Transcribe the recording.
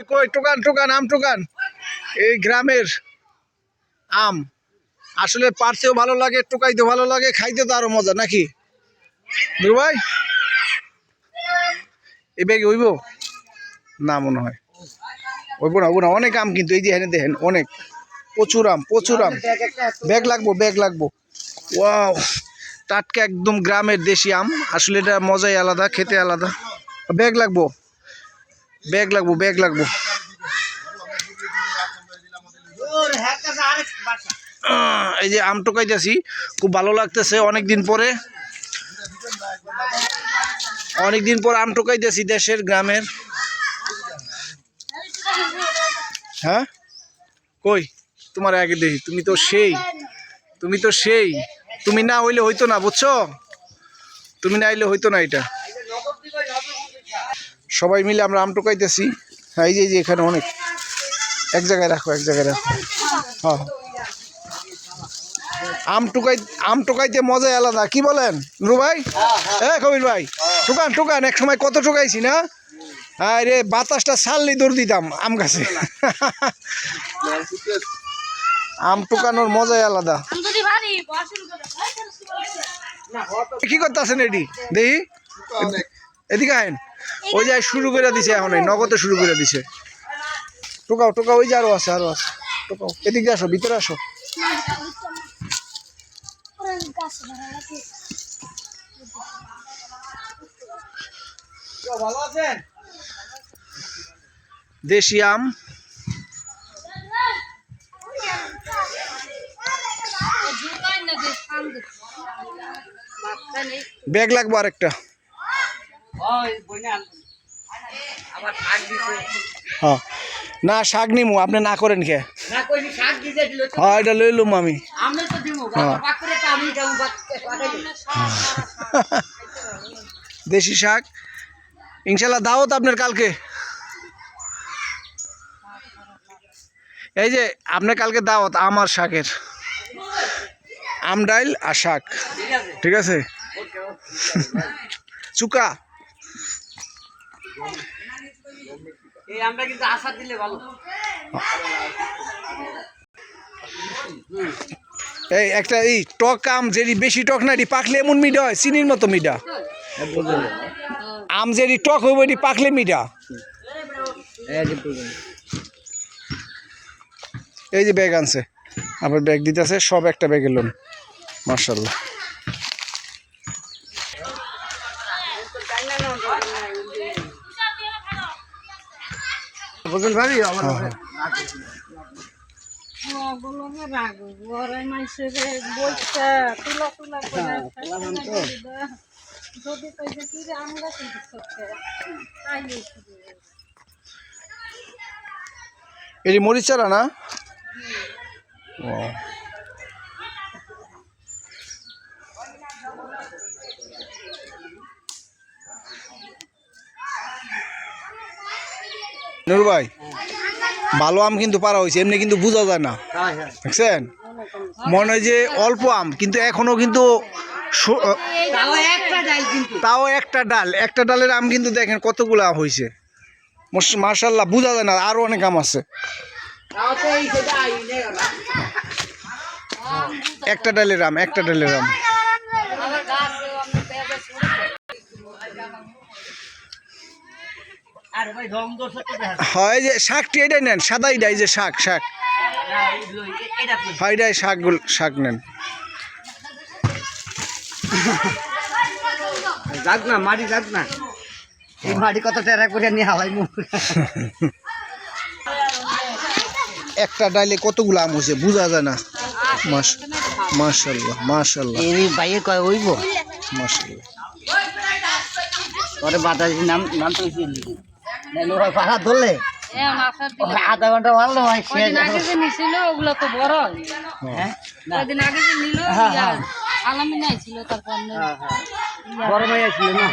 কই, টোকান টোকান, আম টোকান। এই গ্রামের আম। আসলে পারতেও ভালো লাগে টোকাইতে ভালো লাগে, খাইতে তো আরও মজা, নাকি? দুরু ভাই? এই ব্যাগে হইব না, মনে হয়। হইব না হইব না, অনেক আম কিন্তু, এই যে এখানে দেখেন, অনেক। প্রচুর আম প্রচুর আম। ব্যাগ লাগবো ব্যাগ লাগবো। ওয়াও, টাটকা একদম গ্রামের দেশি আম। আসলে এটা মজাই আলাদা, খেতে আলাদা। ব্যাগ লাগবো? ব্যাগ লাগবো ব্যাগ লাগবো। এই যে আম টোকাইতেছি খুব ভালো লাগতেছে অনেক দিন পরে। অনেক দিন পর আম টোকাইতেছি দেশের গ্রামের। হ্যাঁ? কই? তোমার আগে দেখি তুমি তো সেই। তুমি তো সেই। তুমি না হইলে হইতো না বুঝছ? তুমি না আইলে হইতো না এটা। সবাই মিলে আমরা আম টোকাইতেছি। এই যে এখানে অনেক। এক জায়গায় রাখো এক জায়গায় রাখো। হ্যাঁ। আম টুকাই আম টুকাইতে মজাই আলাদা। কি বলেন? নুরু ভাই? হ্যাঁ কবির ভাই টুকান টুকান এক সময় কত টুকাইছি না? আরে বাতাসটা ছাড়লেই দৌড় দিতাম আম গাছে। আম টুকানোর মজাই আলাদা। কি করতেছেন এটি? দেখি। এদিকে আইন ওই যে শুরু করে দিছে এখন এই নগদে শুরু করে দিছে। টোকাও টোকাও ওই যে আরও আছে আরও আছে। টোকাও এদিকে আসো ভিতরে আসো। দেশি আম। ব্যাগ লাগবো আরেকটা। হ্যাঁ। না শাক নিমু আপনি না করেন কে? হ্যাঁ এটা লইলুম আমি। হ্যাঁ। দেশি শাক। ইনশাল্লাহ দাওয়াত আপনার কালকে। এই যে আপনার কালকে দাওয়াত আমার শাকের। আম ডাইল আর শাক। ঠিক আছে? চুকা। এই আমরা কিন্তু আশা দিলে ভালো। এই একটা এই টক আম যেটি বেশি টক না এটি পাকলে এমন মিঠা হয় চিনির মতো মিঠা আম যেটি টক হইব এটি পাকলে মিঠা এই যে ব্যাগ আনছে আবার ব্যাগ দিতেছে সব একটা ব্যাগ এলো মার্শাল্লাহ কিন্তু সত্যি আমার এটি মরিচ চারা না? ও। নুর ভাই ভালো আম কিন্তু পারা হয়েছে এমনি কিন্তু বোঝা যায় না। হ্যাঁ হ্যাঁ। দেখছেন? মনে হয় যে অল্প আম কিন্তু এখনও কিন্তু তাও একটা ডাল একটা ডালের আম কিন্তু দেখেন কতগুলো আম হয়েছে। মার্শাল্লাহ বোঝা যায় না আরও অনেক আম আছে। একটা ডালের আম একটা ডালের আম। হয় যে শাকটি এটাই নেন সাদাই ডাই যে শাক শাক। হয় ডাই শাকগুলো শাক নেন। যাক না মাটি যাক না। এই মাটি কত টেরা করে নিয়ে মুখ একটা ডাইলে কতগুলো আম হয়েছে বোঝা যায় না। মাস মার্শাল্লাহ মার্শাল্লাহ এই বাইরে কয় ওইব মার্শাল্লাহ পরে বাতাসি নাম নাম তো পাড়া ধরলে? আধা ঘণ্টা ভালো হয় আগে যে নিছিল ওগুলো তো বড়। হ্যাঁ? কদিন আগে যে নিল হ্যাঁ, হ্যাঁ। তারপর হয়ে ছিল না?